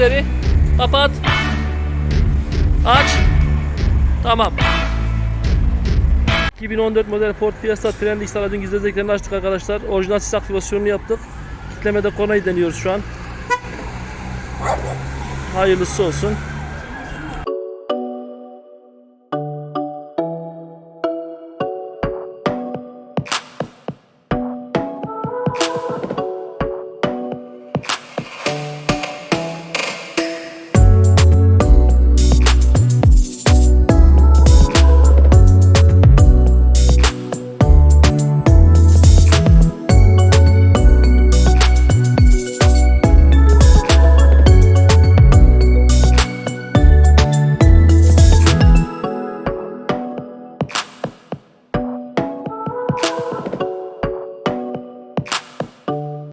sesleri. Kapat. Aç. Tamam. 2014 model Ford Fiesta Trend X aracın gizli özelliklerini açtık arkadaşlar. Orijinal sis aktivasyonunu yaptık. Kitlemede konayı deniyoruz şu an. Hayırlısı olsun.